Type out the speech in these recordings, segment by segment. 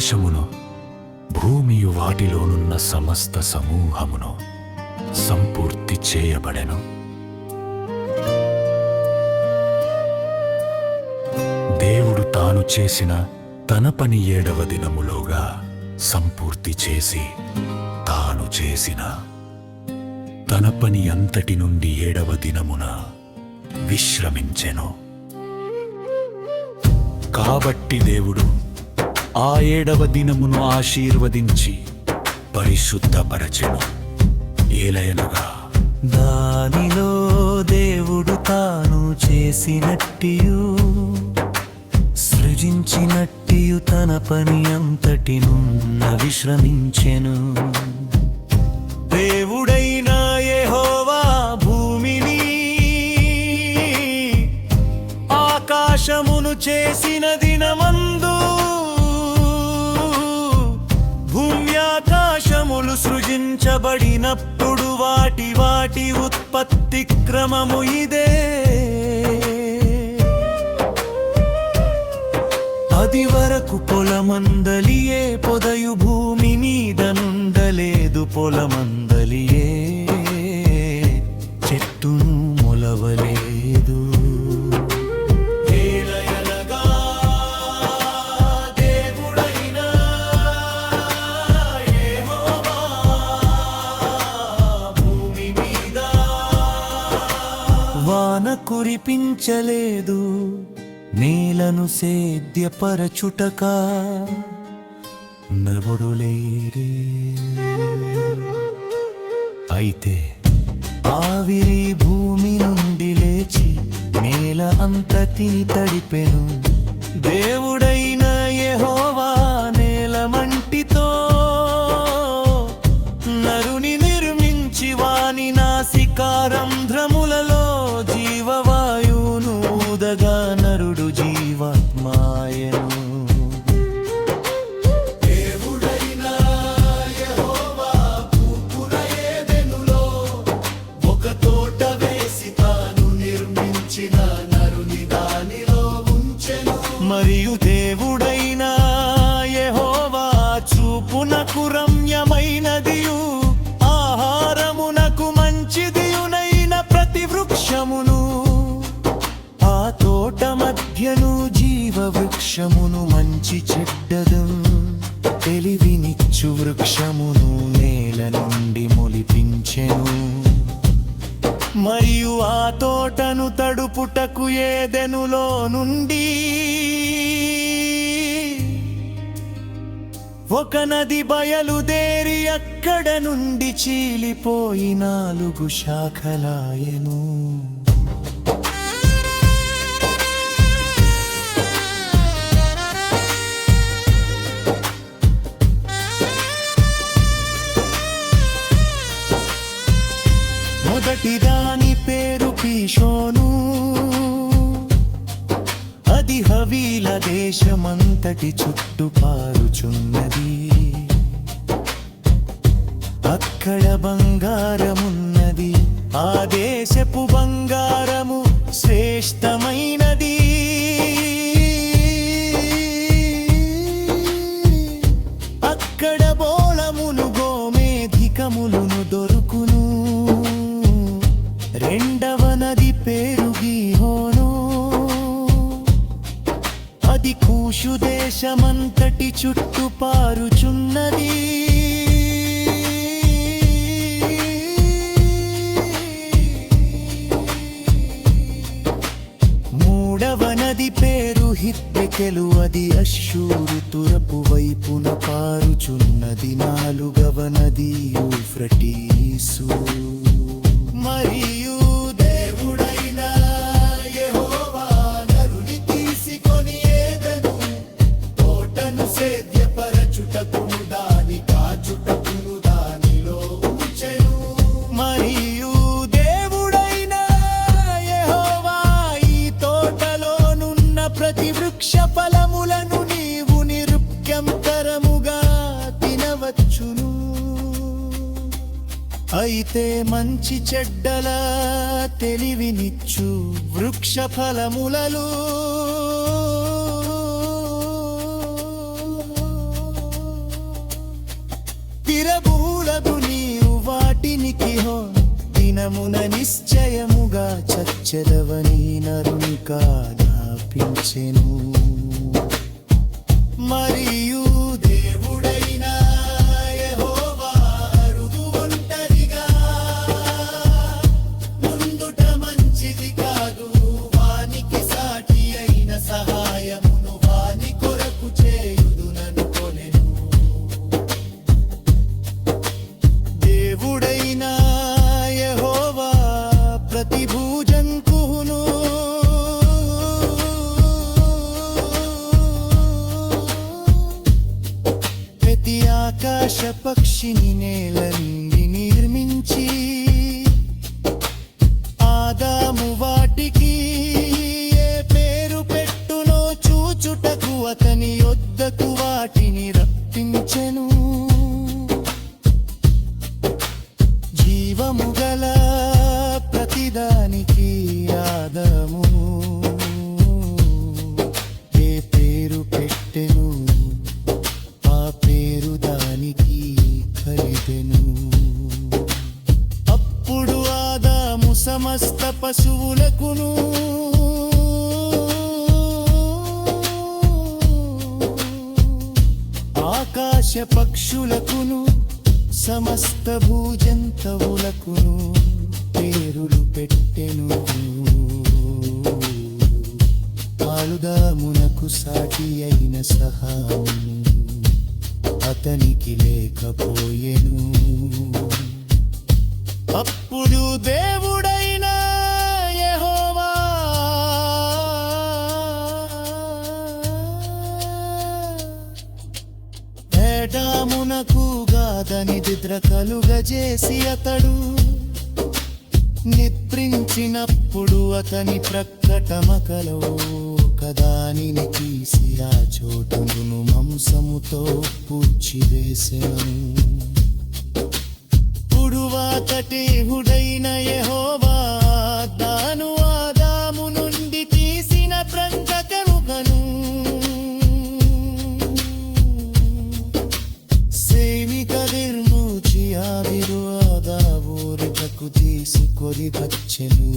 ఆకాశమును భూమియు వాటిలోనున్న సమస్త సమూహమును సంపూర్తి చేయబడెను. దేవుడు తాను చేసిన తన పని ఏడవ దినములోగా సంపూర్తి చేసి తాను చేసిన తన పని అంతటి నుండి ఏడవ దినమున విశ్రమించెను. కాబట్టి దేవుడు ఆ ఏడవ దినమును ఆశీర్వదించి పరిశుద్ధపరచెను. ఏలయనగా దానిలో దేవుడు తాను చేసినట్టియు సృజించినట్టియు తన పని అంతటి నున్న విశ్రమించెను. క్రమము ఇదే. అది వరకు పొలమందలియే పొదయు భూమి మీద నుండలేదు పొలమందలియే. కనిపించలేదు. నేలను సేద్యపరచుటక నవుడు లేరే. అయితే ఆవిరి భూమి నుండి లేచి నేల అంతటిని తడిపెను. దేవుడైన చూపునకు రమ్యమైనదియు. ఆహారమునకు మంచిదియునైన ప్రతి వృక్షమును. ఆ తోట మధ్యను జీవ వృక్షమును మంచి చెడ్డదు. తెలివినిచ్చు వృక్షమును నేల నుండి మొలిపించెను. మరియు ఆ తోటను తడుపుటకు ఏదెనులో నుండి? ఒక నది బయలుదేరి అక్కడ నుండి చీలిపోయి నాలుగు శాఖలాయను. మొదటి దాని పేరు పీషోను హవీల దేశమంతటి చుట్టూ పారుచున్నది. అక్కడ బంగారమున్నది ఆ దేశపు బంగారము శ్రేష్టమైనది. అక్కడ బోళమును గోమేధికములును దొరుకును. రెండవ నది పేరు గీహోను కూషు దేశమంతటి చుట్టూ పారుచున్నది మూడవ నది పేరు హిత్తెకెలు అది అశ్షూరు తురపు వైపున పారుచున్నది. నాలుగవ నది యూఫ్రటీసు. మరియు అయితే మంచి చెడ్డల తెలివినిచ్చు వృక్ష ఫలములలో. తిరబూలదు నీవు వాటినికి హో దినమున నిశ్చయముగా చచ్చదవని నరుని కాదాపించెను సమస్త పశువులకును. ఆకాశ పక్షులకును సమస్త భూజంతవులకును పేరులు పెట్టెను. ఆలుదామునకు సాటి అయిన సహాయం అతనికి లేకపోయెను. అప్పుడు దేవుడు నిద్ర కలుగజేసి అతడు నిద్రించినప్పుడు అతని ప్రక్కటమకలో ఒకదానిని తీసి ఆ చోటును మాంసముతో పూడ్చివేసెను. పుడువాతటి వచ్చెను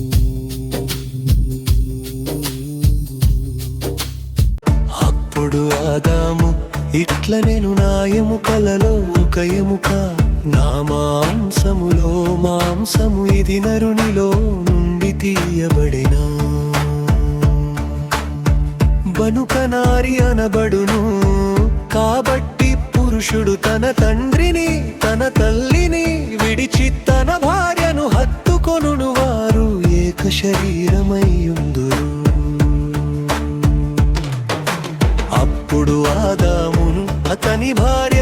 అప్పుడు ఆదాము ఇట్ల నేను నా ఎముకలలో ఒక ఎముక. నా మాంసములో మాంసము ఇది నరునిలో నుండి తీయబడిన. బనుక నారి అనబడును కాబట్టి పురుషుడు తన తండ్రిని తన తల్లిని విడిచి తన భార్య శరీరమయ్యుందురు. అప్పుడు ఆదామును అతని భార్య